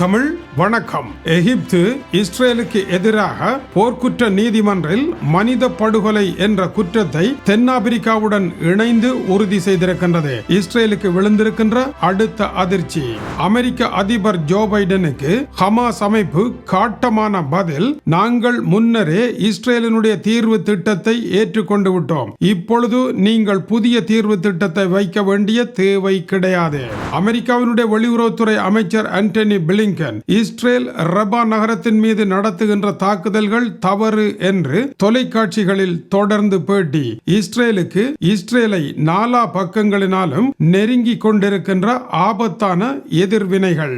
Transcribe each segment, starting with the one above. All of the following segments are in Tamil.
தமிழ் வணக்கம். எகிப்து இஸ்ரேலுக்கு எதிராக போர்க்குற்ற நீதிமன்றில் மனித படுகொலை என்ற குற்றத்தை தென்னாப்பிரிக்காவுடன் இணைந்து உறுதி செய்திருக்கின்றது. இஸ்ரேலுக்கு விழுந்திருக்கின்ற அடுத்த அதிர்ச்சி. அமெரிக்க அதிபர் ஜோ பைடனுக்கு ஹமாஸ் அமைப்பு காட்டமான பதில் நாங்கள் முன்னரே இஸ்ரேலினுடைய தீர்வு திட்டத்தை ஏற்றுக்கொண்டு விட்டோம். இப்பொழுது நீங்கள் புதிய தீர்வு திட்டத்தை வைக்க வேண்டிய தேவை கிடையாது. அமெரிக்காவினுடைய வெளியுறவுத்துறை அமைச்சர் ஆண்டனி பிளிங்கன் இஸ்ரேல் ரபா நகரத்தின் மீது நடத்துகின்ற தாக்குதல்கள் தவறு என்று தொலைக்காட்சிகளில் தொடர்ந்து பேட்டி. இஸ்ரேலுக்கு இஸ்ரேலை நாலா பக்கங்களினாலும் நெருங்கிக் கொண்டிருக்கின்ற ஆபத்தான எதிர்வினைகள்.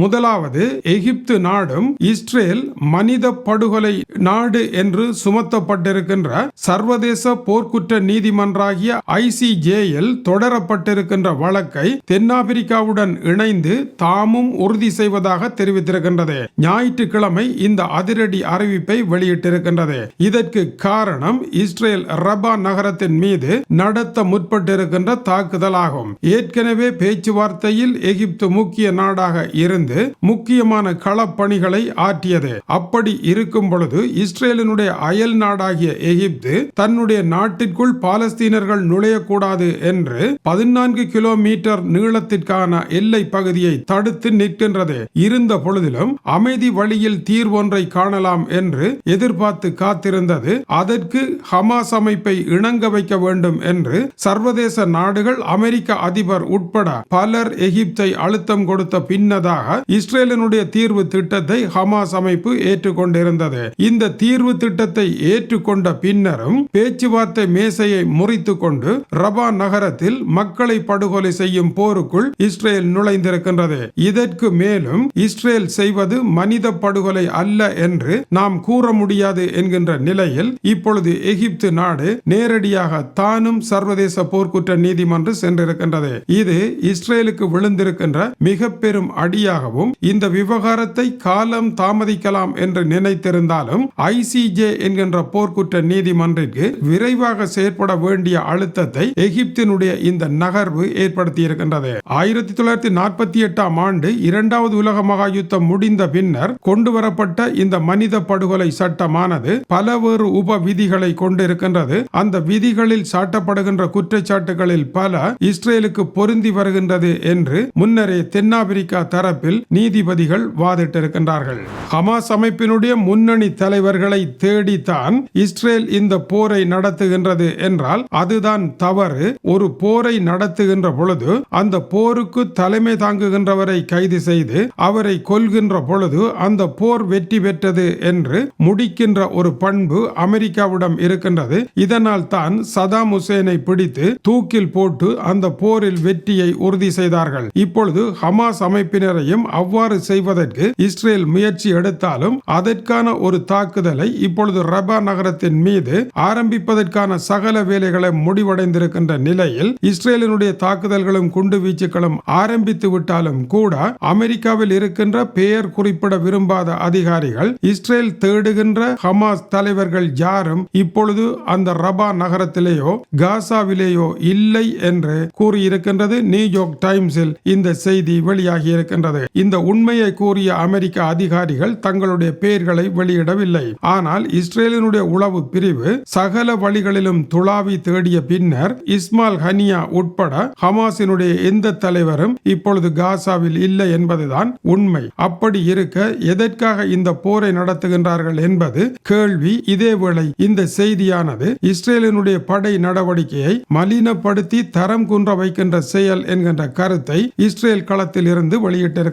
முதலாவது எகிப்து நாடும் இஸ்ரேல் மனித படுகொலை நாடு என்று சுமத்தப்பட்டிருக்கின்ற சர்வதேச போர்க்குற்ற நீதிமன்றாகிய ஐசிஜேயில் தொடரப்பட்டிருக்கின்ற வழக்கை தென்னாப்பிரிக்காவுடன் இணைந்து தாமும் உறுதி செய்வதாக தெரிவித்திருக்கின்றது. ஞாயிற்றுக்கிழமை இந்த அதிரடி அறிவிப்பை வெளியிட்டிருக்கின்றது. இதற்கு காரணம் இஸ்ரேல் ரபா நகரத்தின் மீது நடத்த முற்பட்டிருக்கின்ற தாக்குதலாகும். ஏற்கனவே பேச்சுவார்த்தையில் எகிப்து முக்கிய நாடாக இருந்து இருந்து முக்கியமான களப்பணிகளை ஆற்றியது. அப்படி இருக்கும் பொழுது இஸ்ரேலினுடைய அயல் நாடாகிய எகிப்து தன்னுடைய நாட்டிற்குள் பாலஸ்தீனர்கள் நுழையக்கூடாது என்று பதினான்கு கிலோமீட்டர் நீளத்திற்கான எல்லை பகுதியை தடுத்து நிற்கின்றது. இருந்த பொழுதிலும் அமைதி வழியில் தீர்வொன்றை காணலாம் என்று எதிர்பார்த்து காத்திருந்தது. அதற்கு ஹமாஸ் அமைப்பை இணங்க வைக்க வேண்டும் என்று சர்வதேச நாடுகள் அமெரிக்க அதிபர் உட்பட பலர் எகிப்தை அழுத்தம் கொடுத்த பின்னதாக இஸ்ரேலினுடைய தீர்வு திட்டத்தை ஹமாஸ் அமைப்பு ஏற்றுக்கொண்டிருந்தது. இந்த தீர்வு திட்டத்தை ஏற்றுக்கொண்ட பின்னரும் பேச்சுவார்த்தை மேசையை முறித்து கொண்டு ரபா நகரத்தில் மக்களை படுகொலை செய்யும் போருக்குள் இஸ்ரேல் நுழைந்திருக்கின்றது. இதற்கு மேலும் இஸ்ரேல் செய்வது மனித படுகொலை அல்ல என்று நாம் கூற முடியாது என்கின்ற நிலையில் இப்பொழுது எகிப்து நாடு நேரடியாக தானும் சர்வதேச போர்க்குற்ற நீதிமன்றம் சென்றிருக்கின்றது. இது இஸ்ரேலுக்கு விழுந்திருக்கின்ற மிக பெரும் அடியாக அடியாகவும் இந்த விவகாரத்தை காலம் தாமதிக்கலாம் என்று நினைத்திருந்தாலும் ஐசிஜே என்கின்ற போர்க்குற்ற நீதிமன்றிற்கு விரைவாக செயற்பட வேண்டிய அழுத்தத்தை எகிப்தினுடைய இந்த நகர்வு ஏற்படுத்தி இருக்கின்றது ஆயிரத்தி தொள்ளாயிரத்தி நாற்பத்தி எட்டாம் ஆண்டு இரண்டாவது உலக மகா யுத்தம் முடிந்த பின்னர் கொண்டு வரப்பட்ட இந்த மனித படுகொலை சட்டமானது பலவேறு உப விதிகளை கொண்டிருக்கின்றது. அந்த விதிகளில் சாட்டப்படுகின்ற குற்றச்சாட்டுகளில் பல இஸ்ரேலுக்கு பொருந்தி வருகின்றது என்று முன்னரே தென்னாப்பிரிக்கா தரப்பில் நீதிபதிகள் வாதிட்டிருக்கின்றார்கள். ஹமாஸ் அமைப்பினுடைய முன்னணி தலைவர்களை தேடித்தான் இஸ்ரேல் இந்த போரை நடத்துகின்றது என்றால் அதுதான் தவறு. ஒரு போரை நடத்துகின்ற பொழுது அந்த போருக்கு தலைமை தாங்குகின்றவரை கைது செய்து அவரை கொல்கின்ற பொழுது அந்த போர் வெற்றி பெற்றது என்று முடிக்கின்ற ஒரு பண்பு அமெரிக்காவிடம் இருக்கின்றது. இதனால் தான் சதாம் ஹுசேனை பிடித்து தூக்கில் போட்டு அந்த போரில் வெற்றியை உறுதி செய்தார்கள். இப்பொழுது ஹமாஸ் அமைப்பினரையும் அவ்வாறு செய்வதற்கு இஸ்ரேல் முயற்சி எடுத்தாலும் அதற்கான ஒரு தாக்குதலை இப்பொழுது ரபா நகரத்தின் மீது ஆரம்பிப்பதற்கான சகல வேலைகளை முடிவடைந்திருக்கின்ற நிலையில் இஸ்ரேலினுடைய தாக்குதல்களும் குண்டு வீச்சுகளும் ஆரம்பித்து விட்டாலும் கூட அமெரிக்காவில் இருக்கின்ற பெயர் குறிப்பிட விரும்பாத அதிகாரிகள் இஸ்ரேல் தேடுகின்ற ஹமாஸ் தலைவர்கள் யாரும் இப்பொழுது அந்த ரபா நகரத்திலேயோ காசாவிலேயோ இல்லை என்று கூறியிருக்கின்றது நியூயார்க் டைம்ஸில் இந்த செய்தி வெளியாகி இருக்கின்றது இந்த உண்மையை கூறிய அமெரிக்க அதிகாரிகள் தங்களுடைய பெயர்களை வெளியிடவில்லை. ஆனால் இஸ்ரேலினுடைய உளவு பிரிவு சகல வழிகளிலும் துளாவி தேடிய பின்னர் இஸ்மால் ஹனியா உட்பட ஹமாஸினுடைய எந்த தலைவரும் இப்பொழுது காசாவில் இல்லை என்பதுதான் உண்மை. அப்படி இருக்க எதற்காக இந்த போரை நடத்துகின்றார்கள் என்பது கேள்வி. இதேவேளை இந்த செய்தியானது இஸ்ரேலினுடைய படை நடவடிக்கையை மலினப்படுத்தி தரம் குன்ற வைக்கின்ற செயல் என்கின்ற கருத்தை இஸ்ரேல் களத்தில் இருந்து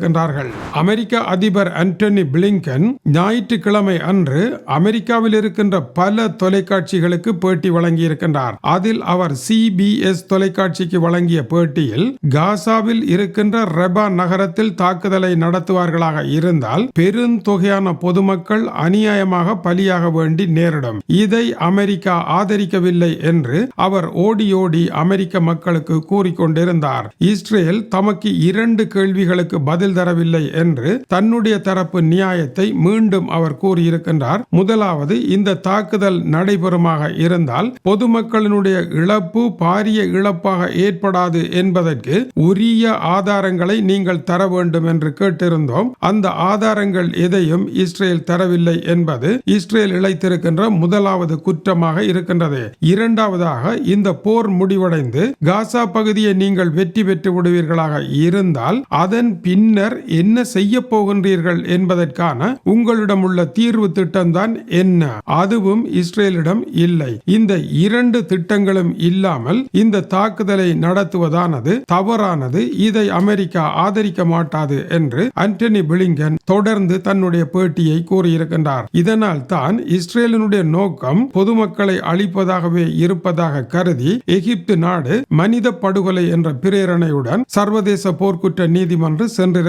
இருக்கின்றார்கள் அமெரிக்க அதிபர் ஆண்டனி பிளிங்கன் ஞாயிற்றுக்கிழமை அன்று அமெரிக்காவில் இருக்கின்ற பல தொலைக்காட்சிகளுக்கு பேட்டி வழங்கியிருக்கின்றார். அதில் அவர் சிபிஎஸ் தொலைக்காட்சிக்கு வழங்கிய பேட்டியில் காசாவில் இருக்கின்ற ரெபா நகரத்தில் தாக்குதலை நடத்துவார்களாக இருந்தால் பெருந்தொகையான பொதுமக்கள் அநியாயமாக பலியாக வேண்டி நேரிடும். இதை அமெரிக்கா ஆதரிக்கவில்லை என்று அவர் ஓடி ஓடி அமெரிக்க மக்களுக்கு கூறிக்கொண்டிருந்தார். இஸ்ரேல் தமக்கு இரண்டு கேள்விகளுக்கு பதில் பதில் தரவில்லை என்று தன்னுடைய தரப்பு நியாயத்தை மீண்டும் அவர் கூறியிருக்கின்றார். முதலாவது இந்த தாக்குதல் நடைபெறுமாக இருந்தால் பொதுமக்களினுடைய இழப்பு பாரிய இழப்பாக ஏற்படாது என்பதற்கு உரிய ஆதாரங்களை நீங்கள் தர வேண்டும் என்று கேட்டிருந்தோம். அந்த ஆதாரங்கள் எதையும் இஸ்ரேல் தரவில்லை என்பது இஸ்ரேல் இழைத்திருக்கின்ற முதலாவது குற்றமாக இருக்கின்றது. இரண்டாவதாக இந்த போர் முடிவடைந்து காசா பகுதியை நீங்கள் வெற்றி பெற்று விடுவீர்களாக இருந்தால் அதன் பின்னர் என்ன செய்ய போகின்றீர்கள் என்பதற்கான உங்களிடம் உள்ள தீர்வு திட்டம்தான் என்ன? அதுவும் இஸ்ரேலிடம் இல்லை. இந்த இரண்டு திட்டங்களும் இல்லாமல் இந்த தாக்குதலை நடத்துவதானது தவறானது. இதை அமெரிக்கா ஆதரிக்க மாட்டாது என்று அண்டனி பிளிங்கன் தொடர்ந்து தன்னுடைய பேட்டியை கூறியிருக்கின்றார். இதனால் தான் இஸ்ரேலினுடைய நோக்கம் பொதுமக்களை அழிப்பதாகவே இருப்பதாக கருதி எகிப்து நாடு மனித படுகொலை என்ற பிரேரணையுடன் சர்வதேச போர்க்குற்ற நீதிமன்றம்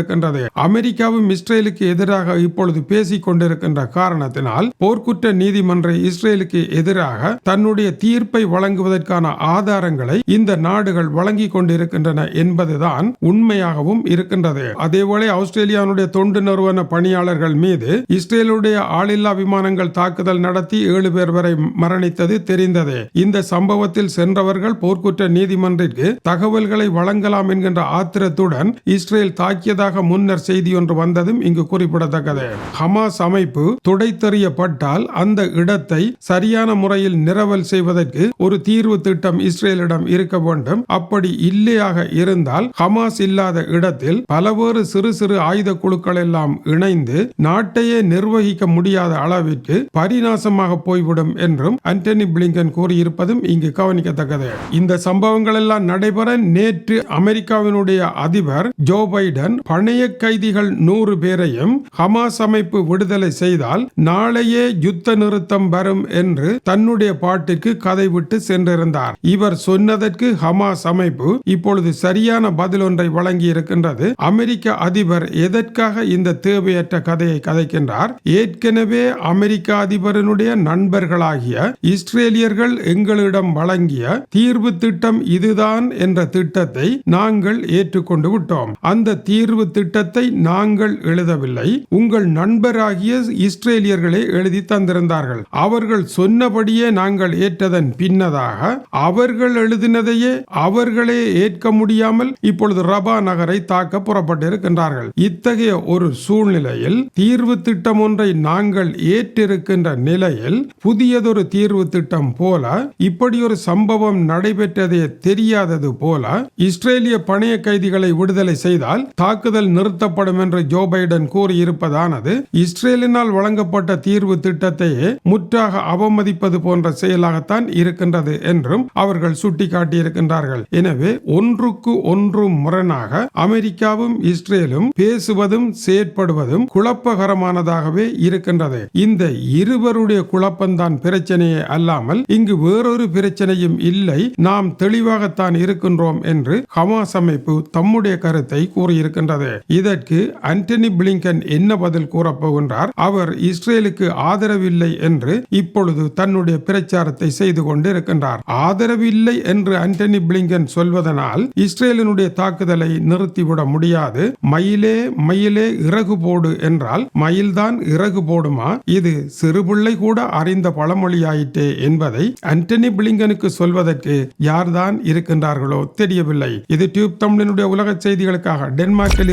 கொண்டிருக்கின்றது. அமெரிக்காவும் இஸ்ரேலுக்கு எதிராக இப்பொழுது பேசிக் கொண்டிருக்கின்ற காரணத்தினால் போர்க்குற்ற நீதிமன்ற இஸ்ரேலுக்கு எதிராக தன்னுடைய தீர்ப்பை வழங்குவதற்கான ஆதாரங்களை இந்த நாடுகள் வழங்கிக் கொண்டிருக்கின்றன என்பதுதான் உண்மையாகவும் இருக்கின்றது. அதேபோல ஆஸ்திரேலியாவுடைய தொண்டு நிறுவன பணியாளர்கள் மீது இஸ்ரேலுடைய ஆளில்லா விமானங்கள் தாக்குதல் நடத்தி ஏழு பேர் வரை மரணித்தது தெரிந்தது. இந்த சம்பவத்தில் சென்றவர்கள் போர்க்குற்ற நீதிமன்றிற்கு தகவல்களை வழங்கலாம் என்கின்ற ஆத்திரத்துடன் இஸ்ரேல் தாக்கியதாக முன்னர் செய்தி ஒன்று வந்ததும் இங்கு குறிப்பிடத்தக்கது. ஹமாஸ் அமைப்பு துடைத்தறியப்பட்டால் அந்த இடத்தை சரியான முறையில் நிரவல் செய்வதற்கு ஒரு தீர்வு திட்டம் இஸ்ரேலிடம் இருக்க வேண்டும். அப்படி இல்லையாக இருந்தால் ஹமாஸ் இல்லாத இடத்தில் பலவேறு சிறு சிறு ஆயுத குழுக்கள் எல்லாம் இணைந்து நாட்டையே நிர்வகிக்க முடியாத அளவிற்கு பரிநாசமாக போய்விடும் என்றும் அண்டனி பிளிங்கன் கூறியிருப்பதும் இங்கு கவனிக்கத்தக்கது. இந்த சம்பவங்கள் எல்லாம் நடைபெற நேற்று அமெரிக்காவினுடைய அதிபர் ஜோ பைடன் பணைய கைதிகள் நூறு பேரையும் ஹமாஸ் அமைப்பு விடுதலை செய்தால் நாளையே யுத்த நிறுத்தம் வரும் என்று தன்னுடைய பாட்டிற்கு கதை விட்டு சென்றிருந்தார். இவர் சொன்னதற்கு ஹமாஸ் அமைப்பு இப்பொழுது சரியான பதில் ஒன்றை வழங்கி இருக்கின்றது அமெரிக்க அதிபர் எதற்காக இந்த தேவையற்ற கதையை கதைக்கின்றார்? ஏற்கனவே அமெரிக்க அதிபரனுடைய நண்பர்களாகிய இஸ்ரேலியர்கள் எங்களிடம் வழங்கிய தீர்வு திட்டம் இதுதான் என்ற திட்டத்தை நாங்கள் ஏற்றுக்கொண்டு விட்டோம். அந்த தீர்வு திட்டத்தை நாங்கள் எழுதவில்லை. உங்கள் நண்பராகிய இஸ்ரேலியர்களே எழுதி தந்திருந்தார்கள். அவர்கள் சொன்னபடியே நாங்கள் ஏற்றதன் பின்னதாக அவர்கள் எழுதினதையே அவர்களே ஏற்க முடியாமல் இப்பொழுது ரபா நகரை தாக்க புறப்பட்டிருக்கின்றார்கள். இத்தகைய ஒரு சூழ்நிலையில் தீர்வு திட்டம் ஒன்றை நாங்கள் ஏற்றிருக்கின்ற நிலையில் புதியதொரு தீர்வு திட்டம் போல இப்படி ஒரு சம்பவம் நடைபெற்றதே தெரியாதது போல இஸ்ரேலிய பணைய கைதிகளை விடுதலை செய்தால் தாக்குதல் நிறுத்தப்படும் என்று ஜோ பைடன் கூறியிருப்பதானது இஸ்ரேலினால் வழங்கப்பட்ட தீர்வு திட்டத்தையே முற்றாக அவமதிப்பது போன்ற செயலாகத்தான் இருக்கின்றது என்றும் அவர்கள் சுட்டிக்காட்டியிருக்கின்றார்கள். எனவே ஒன்றுக்கு ஒன்று முரணாக அமெரிக்காவும் இஸ்ரேலும் பேசுவதும் செயற்படுவதும் குழப்பகரமானதாகவே இருக்கின்றது. இந்த இருவருடைய குழப்பம்தான் பிரச்சனையே அல்லாமல் இங்கு வேறொரு பிரச்சனையும் இல்லை நாம் தெளிவாகத்தான் இருக்கின்றோம் என்று ஹமாஸ் அமைப்பு தம்முடைய கருத்தை கூறியிருக்கின்றது. இதற்கு அண்டனி பிளிங்கன் என்ன பதில் கூறப்போகின்றார் அவர் இஸ்ரேலுக்கு ஆதரவில்லை என்று இப்பொழுது தன்னுடைய பிரச்சாரத்தை செய்து கொண்டிருக்கின்றார். ஆதரவில்லை என்று அண்டனி பிளிங்கன் சொல்வதனால் இஸ்ரேலினுடைய தாக்குதலை நிறுத்திவிட முடியாது. மயிலே மயிலே இறகு போடு என்றால் மயில்தான் இறகு போடுமா? இது சிறுபிள்ளை கூட அறிந்த பழமொழியாயிட்டே என்பதை அண்டனி பிளிங்கனுக்கு சொல்வதற்கு யார்தான் இருக்கின்றார்களோ தெரியவில்லை. இது டியூப் தமிழினுடைய உலக செய்திகளுக்காக டென்மார்க்கில்